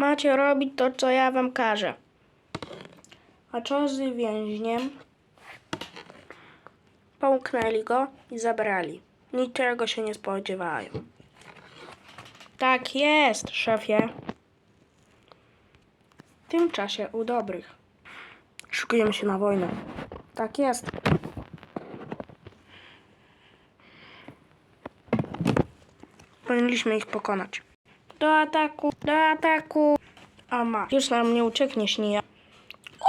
Macie robić to, co ja wam każę. A co z więźniem? Połknęli go i zabrali. Niczego się nie spodziewają. Tak jest, szefie. W tym czasie u dobrych. Szykujemy się na wojnę. Tak jest. Powinniśmy ich pokonać. Do ataku, do ataku. A ma. Już nam nie uciekniesz, nie ja.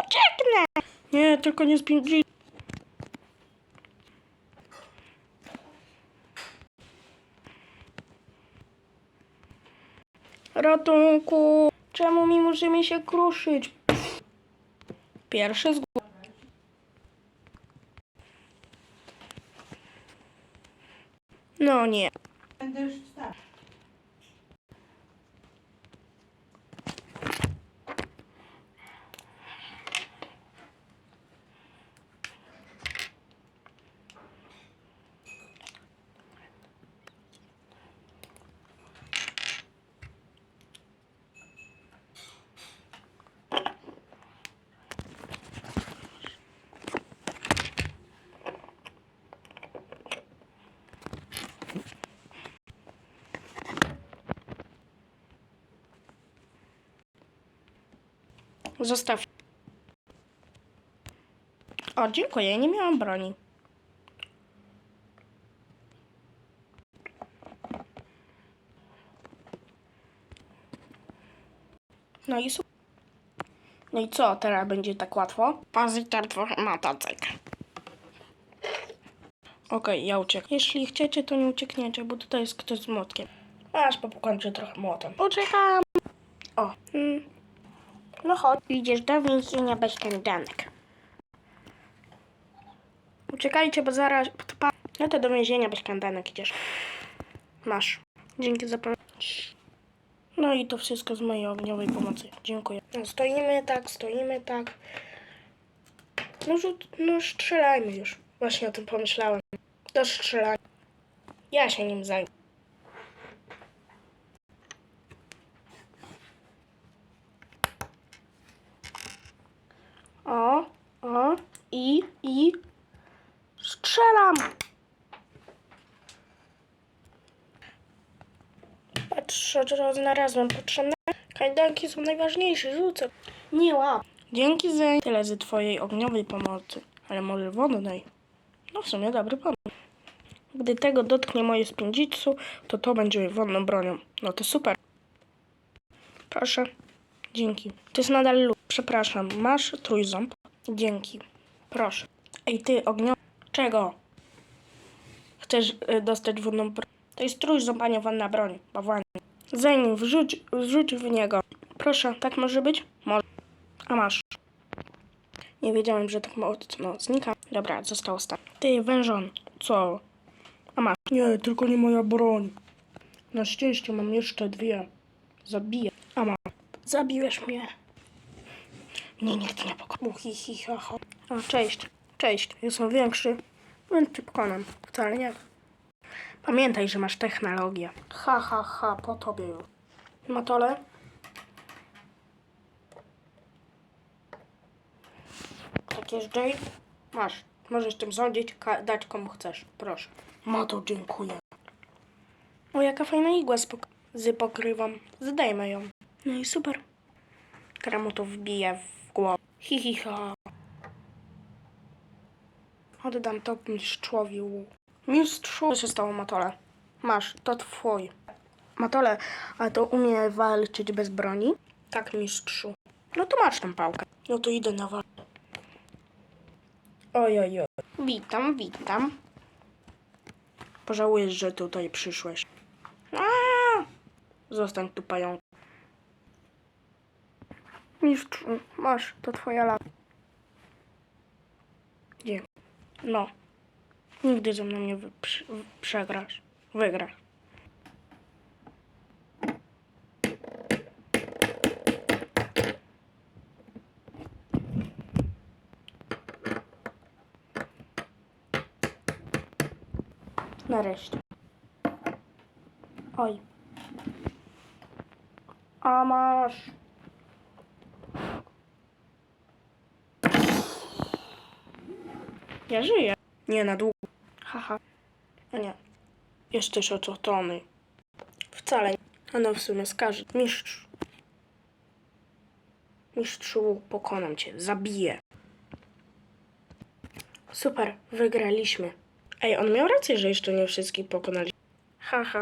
Ucieknę! Nie, tylko nie spindzi. Ratunku! Czemu mi musimy się kruszyć? Pierwszy z góry. No nie. Będę już Zostaw. O, dziękuję, nie miałam broni. No i su- No i co, teraz będzie tak łatwo? Pozytor twój motocykl. Okej, ja uciekam. Jeśli chcecie, to nie uciekniecie, bo tutaj jest ktoś z młotkiem. Aż popukam cię trochę młotem. Uciekam! O, mm. No chodź, idziesz do więzienia bez kajdanek. Uciekajcie, bo zaraz... No to do więzienia bez kajdanek idziesz. Masz. Dzięki za pomoc. No i to wszystko z mojej ogniowej pomocy. Dziękuję. No, stoimy tak, stoimy tak. No, rzut, no strzelajmy już. Właśnie o tym pomyślałem. Do strzelania. Ja się nim zajmę. O, o, i, i. Strzelam! Patrz, co znalazłem. Potrzebne kajdanki są najważniejsze. Rzucę. Nie łap. Dzięki za tyle ze twojej ogniowej pomocy. Ale może wodnej. No w sumie dobry pomysł. Gdy tego dotknie moje spędziczu, to to będzie wodną bronią. No to super. Proszę. Dzięki. To jest nadal lód. Przepraszam. Masz trójząb? Dzięki. Proszę. Ej, ty, ognio... Czego? Chcesz y, dostać wodną broń? To jest trójząb, a nie wodna broń. Bawanie. Zanim wrzuć, wrzuć w niego. Proszę, tak może być? Może. A masz. Nie wiedziałem, że tak mocno znika. Dobra, został ostatni. Ty, wężon. Co? A masz. Nie, tylko nie moja broń. Na szczęście mam jeszcze dwie. Zabiję. A ma. Zabiłeś mnie. Nikt nie pokonał. Hi, hi, ha, ha. A, cześć. Cześć. Jestem większy, więc pokonam. Wcale nie. Pamiętaj, że masz technologię. Ha, ha, ha. Po tobie już. Matole? Tak jest, Jay? Masz. Możesz tym rządzić, ka- dać komu chcesz. Proszę. Mato, dziękuję. O, jaka fajna igła z, pok- z pokrywą. Zdajmy ją. No i super. Teraz mu to wbije w głowę. Hi, hi, ha. Oddam to mistrzowi. Mistrzu. Co się stało, Matole? Masz, to twój. Matole, a to umie walczyć bez broni? Tak, mistrzu. No to masz tą pałkę. No to idę na walkę. Oj, oj, oj. Witam, witam. Pożałujesz, że tutaj przyszłeś. Aaa! Zostań tu, pająk. Mistrzu, masz, to twoja lata. Dziękuję. No. Nigdy ze mną nie przegrasz. Wygrasz. Nareszcie. Oj. A masz. Ja żyję. Nie na długo. Haha. A nie. Jesteś otoczony. Wcale nie. A no w sumie skaże. Mistrz. Mistrzu, pokonam cię. Zabiję. Super, wygraliśmy. Ej, on miał rację, że jeszcze nie wszystkich pokonaliśmy. Haha.